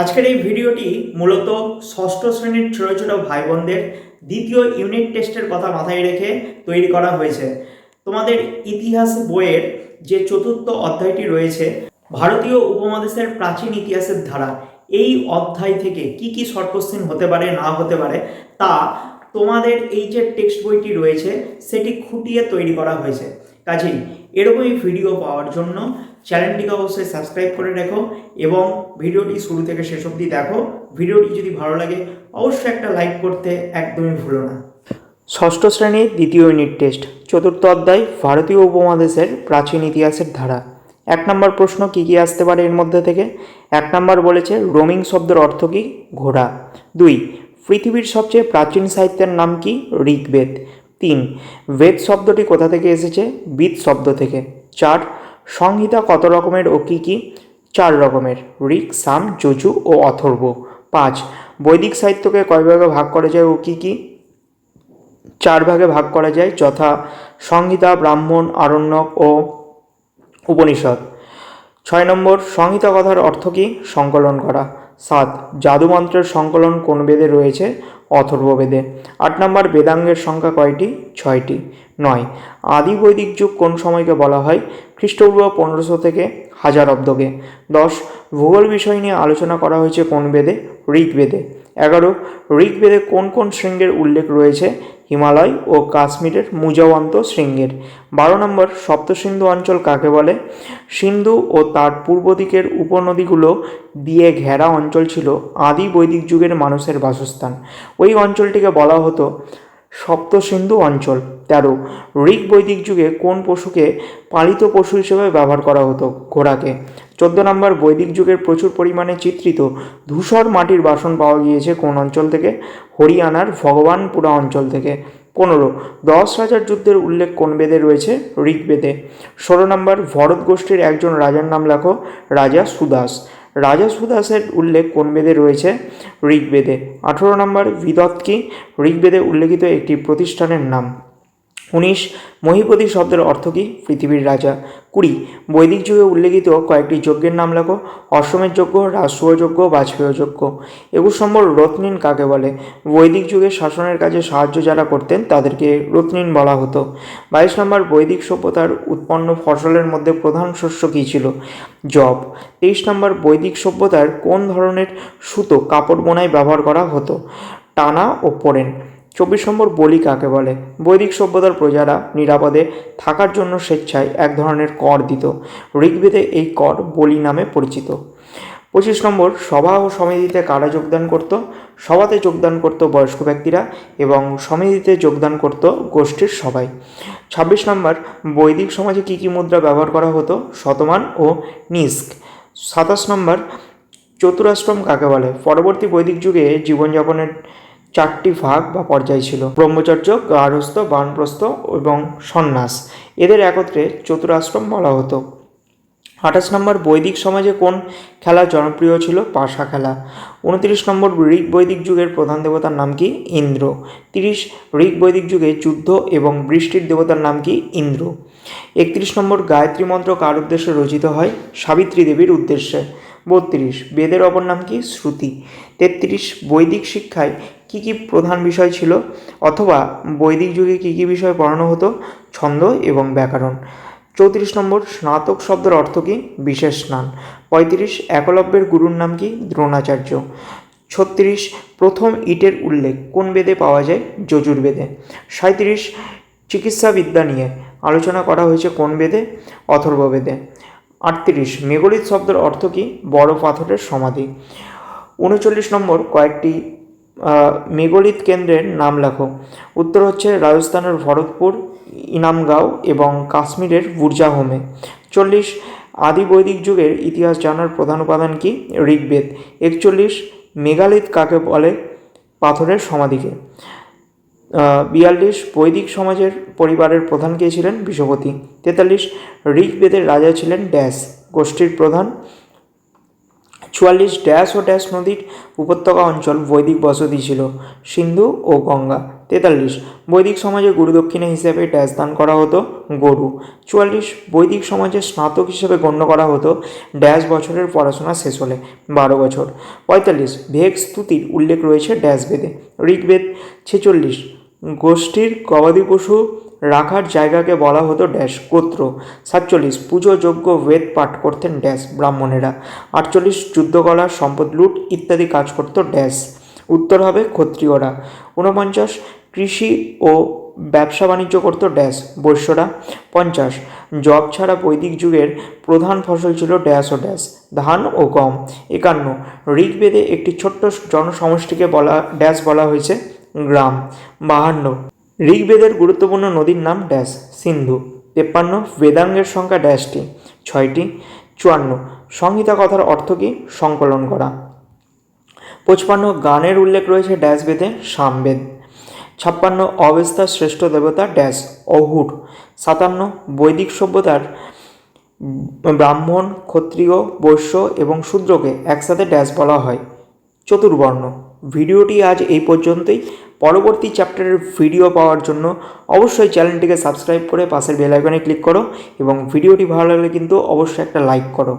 আজকের এই ভিডিওটি মূলত ষষ্ঠ শ্রেণির ছোট ছোট ভাই বোনদের দ্বিতীয় ইউনিট টেস্টের কথা মাথায় রেখে তৈরি করা হয়েছে। তোমাদের ইতিহাস বইয়ের যে চতুর্থ অধ্যায়টি রয়েছে, ভারতীয় উপমহাদেশের প্রাচীন ইতিহাসের ধারা, এই অধ্যায় থেকে কি কি শর্ট কোশ্চেন হতে পারে, না হতে পারে, তা তোমাদের এই যে টেক্সট বইটি রয়েছে, সেটি খুঁটিয়ে তৈরি করা হয়েছে। কাজেই এরকমই ভিডিও পাওয়ার জন্য চ্যানেলটিকে অবশ্যই সাবস্ক্রাইব করে রেখো এবং ভিডিওটি শুরু থেকে শেষ অবধি দেখো। ভিডিওটি যদি ভালো লাগে, অবশ্যই একটা লাইক করতে একদমই ভুলো না। ষষ্ঠ শ্রেণির দ্বিতীয় ইউনিট টেস্ট চতুর্থ অধ্যায়, ভারতীয় উপমহাদেশের প্রাচীন ইতিহাসের ধারা। এক নম্বর প্রশ্ন কি কি আসতে পারে এর মধ্যে থেকে? এক নম্বর বলেছে, রোমিং শব্দের অর্থ কি? ঘোড়া। দুই, পৃথিবীর সবচেয়ে প্রাচীন সাহিত্যের নাম কি? ঋগ্বেদ। তিন, বেদ শব্দটি কোথা থেকে এসেছে? বিদ শব্দ থেকে। চার সংহিতা কত রকমের ও কী কী? চার রকমের। ঋক, সাম, যজু ও অথর্ব। পাঁচ, বৈদিক সাহিত্যকে কয় ভাগে ভাগ করা যায় ও কী কী? চার ভাগে ভাগ করা যায়, যথা সংহিতা, ব্রাহ্মণ, আরণ্যক ও উপনিষদ। ছয় নম্বর, সংহিতা কথার অর্থ কী? সংকলন করা। সাত, জাদুমন্ত্রের সংকলন কোন বেদে রয়েছে? অথর্ববেদে। আট নম্বর, বেদাঙ্গের সংখ্যা কয়টি? ছয়টি। নয়। আদি বৈদিক যুগ কোন সময়কে বলা হয়? খ্রিস্টপূর্ব পনেরোশো থেকে হাজার অব্দকে। দশ। ভূগোল বিষয় নিয়ে আলোচনা করা হয়েছে কোন বেদে? ঋগ্বেদে। এগারো। ঋগ্বেদে কোন কোন শৃঙ্গের উল্লেখ রয়েছে? হিমালয় ও কাশ্মীরের মুজাওয়ান্ত শৃঙ্গের। বারো নম্বর সপ্তসিন্ধু অঞ্চল কাকে বলে? সিন্ধু ও তার পূর্ব দিকের উপনদীগুলো দিয়ে ঘেরা অঞ্চল ছিল আদি বৈদিক যুগের মানুষের বাসস্থান। ওই অঞ্চলটিকে বলা হতো সপ্তসিন্ধু অঞ্চল। তেরো ঋগ বৈদিক যুগে কোন পশুকে পালিত পশু হিসেবে ব্যবহার করা হতো? ঘোড়াকে। চোদ্দ নম্বর, বৈদিক যুগের প্রচুর পরিমাণে চিত্রিত ধূসর মাটির বাসন পাওয়া গিয়েছে কোন অঞ্চল থেকে? হরিয়ানার ভগবানপুরা অঞ্চল থেকে। পনেরো, দশ হাজার যুদ্ধের উল্লেখ কোন বেদে রয়েছে? ঋগ্বেদে ষোলো নম্বর, ভরত গোষ্ঠীর একজন রাজার নাম লেখো, রাজা সুদাস। রাজা সুদাসের উল্লেখ কোন বেদে রয়েছে? ঋগ্বেদে। আঠেরো নম্বর বিদত্কি ঋগ্বেদে উল্লেখিত একটি প্রতিষ্ঠানের নাম। উনিশ, মহিপতি শব্দের অর্থ কী? পৃথিবীর রাজা। কুড়ি, বৈদিক যুগে উল্লেখিত কয়েকটি যজ্ঞের নাম লেখো। অশ্বমের যজ্ঞ, রাজসূয় যজ্ঞ, বাজপেয় যজ্ঞ। একুশ নম্বর রত্নিন কাকে বলে? বৈদিক যুগে শাসনের কাজে সাহায্য যারা করতেন, তাদেরকে রত্নিন বলা হতো। বাইশ নম্বর, বৈদিক সভ্যতার উৎপন্ন ফসলের মধ্যে প্রধান শস্য কী ছিল? জব তেইশ নম্বর, বৈদিক সভ্যতার কোন ধরনের সুতো কাপড় বোনায় ব্যবহার করা হতো? টানা ও পোড়েন চব্বিশ নম্বর বলি কাকে বলে? বৈদিক সভ্যতার প্রজারা নিরাপদে থাকার জন্য স্বেচ্ছায় এক ধরনের কর দিত। ঋগ্বেদে এই কর বলি নামে পরিচিত। পঁচিশ নম্বর, সভা ও সমিতিতে কারা যোগদান করত? সভাতে যোগদান করত বয়স্ক ব্যক্তিরা এবং সমিতিতে যোগদান করত গোষ্ঠীর সবাই। ছাব্বিশ নম্বর, বৈদিক সমাজে কী কী মুদ্রা ব্যবহার করা হতো? শতমান ও নিস্ক। সাতাশ নম্বর, চতুরাশ্রম কাকে বলে? পরবর্তী বৈদিক যুগে জীবনযাপনের চারটি ভাগ বা পর্যায় ছিল। ব্রহ্মচর্য, গার্হস্থ, বানপ্রস্থ এবং সন্ন্যাস। এদের একত্রে চতুরাশ্রম বলা হতো। আঠাশ নম্বর, বৈদিক সমাজে কোন খেলা জনপ্রিয় ছিল? পাশা খেলা। উনত্রিশ নম্বর ঋগ বৈদিক যুগের প্রধান দেবতার নাম কি? ইন্দ্র। তিরিশ ঋগ বৈদিক যুগে যুদ্ধ এবং বৃষ্টির দেবতার নাম কি? ইন্দ্র। একত্রিশ নম্বর, গায়ত্রী মন্ত্র কার উদ্দেশ্যে রচিত হয়? সাবিত্রী দেবীর উদ্দেশ্যে। বত্রিশ, বেদের অপর নাম কি? শ্রুতি। তেত্রিশ, বৈদিক শিক্ষায় কী কী প্রধান বিষয় ছিল? অথবা বৈদিক যুগে কী কী বিষয় পড়ানো হতো? ছন্দ এবং ব্যাকরণ। চৌত্রিশ নম্বর, স্নাতক শব্দের অর্থ কী? বিশেষ স্নান। পঁয়ত্রিশ, একলব্যের গুরুর নাম কি? দ্রোণাচার্য। ছত্রিশ, প্রথম ইটের উল্লেখ, কোন বেদে পাওয়া যায়? যজুর্বেদে সাঁত্রিশ চিকিৎসাবিদ্যা নিয়ে আলোচনা করা হয়েছে কোন বেদে? অথর্ববেদে আটত্রিশ, মেঘলিত শব্দের অর্থ কী? বড় পাথরের সমাধি। উনচল্লিশ নম্বর, কয়েকটি মেঘলিত কেন্দ্রের নাম লেখো। উত্তর হচ্ছে রাজস্থানের ভরতপুর, ইনামগাঁও এবং কাশ্মীরের বুর্জাহোমে। চল্লিশ আদি বৈদিক যুগের ইতিহাস জানার প্রধান উপাদান কি? ঋগ্বেদ। একচল্লিশ, মেঘালিত কাকে বলে? পাথরের সমাধিকে। বিয়াল্লিশ, বৈদিক সমাজের পরিবারের প্রধান কে ছিলেন? বিষপতি তেতাল্লিশ, ঋগ্বেদের রাজা ছিলেন ড্যাশ গোষ্ঠীর প্রধান। চুয়াল্লিশ ড্যাশ ও ড্যাশ নদীর উপত্যকা অঞ্চল বৈদিক বসতি ছিল। সিন্ধু ও গঙ্গা, তেতাল্লিশ। বৈদিক সমাজে গুরুদক্ষিণা হিসেবে ড্যাশ দান করা হতো গরু। চুয়াল্লিশ, বৈদিক সমাজে স্নাতক হিসেবে গণ্য করা হতো ড্যাশ বছরের পড়াশোনা শেষ হলে, বারো বছর। পঁয়তাল্লিশ, ভেগ স্তুতির উল্লেখ রয়েছে ড্যাশ বেদে। ঋগ্বেদ ছেচল্লিশ, গোষ্ঠীর গবাদি পশু রাখার জায়গাকে বলা হতো ড্যাশ গোত্র। সাতচল্লিশ পুজো যোগ্য বেদ পাঠ করতেন ড্যাশ ব্রাহ্মণেরা। আটচল্লিশ, যুদ্ধকলা, সম্পদ লুট ইত্যাদি কাজ করতো ড্যাশ। উত্তর হবে ক্ষত্রিয়রা। ঊনপঞ্চাশ, কৃষি ও ব্যবসা বাণিজ্য করত ড্যাশ বৈশ্যরা। পঞ্চাশ, জব ছাড়া বৈদিক যুগের প্রধান ফসল ছিল ড্যাশ ও ড্যাশ, ধান ও গম। একান্ন, ঋগ্বেদে একটি ছোট্ট জনসমষ্টিকে বলা, ড্যাশ বলা হয়েছে গ্রাম। বাহান্ন ঋগ্বেদের গুরুত্বপূর্ণ নদীর নাম ড্যাশ, সিন্ধু। তেপ্পান্ন, বেদাঙ্গের সংখ্যা ড্যাশটি। ছয়টি, চুয়ান্ন। সংহিতা কথার অর্থ কী? সংকলন করা। পঁচপান্ন, গানের উল্লেখ রয়েছে ড্যাশ বেদে, সামবেদ। ছাপ্পান্ন অবেস্তার শ্রেষ্ঠ দেবতা, ড্যাশ অহুর সাতান্ন, বৈদিক সভ্যতার ব্রাহ্মণ, ক্ষত্রিয়, বৈশ্য এবং শূদ্রকে একসাথে ড্যাশ বলা হয়। চতুর্বর্ণ। ভিডিওটি আজ এই পর্যন্তই। পরবর্তী চ্যাপ্টারের ভিডিও পাওয়ার জন্য অবশ্যই চ্যানেলটিকে সাবস্ক্রাইব করে পাশের বেল আইকনে ক্লিক করো এবং ভিডিওটি ভালো লাগলে কিন্তু অবশ্যই একটা লাইক করো।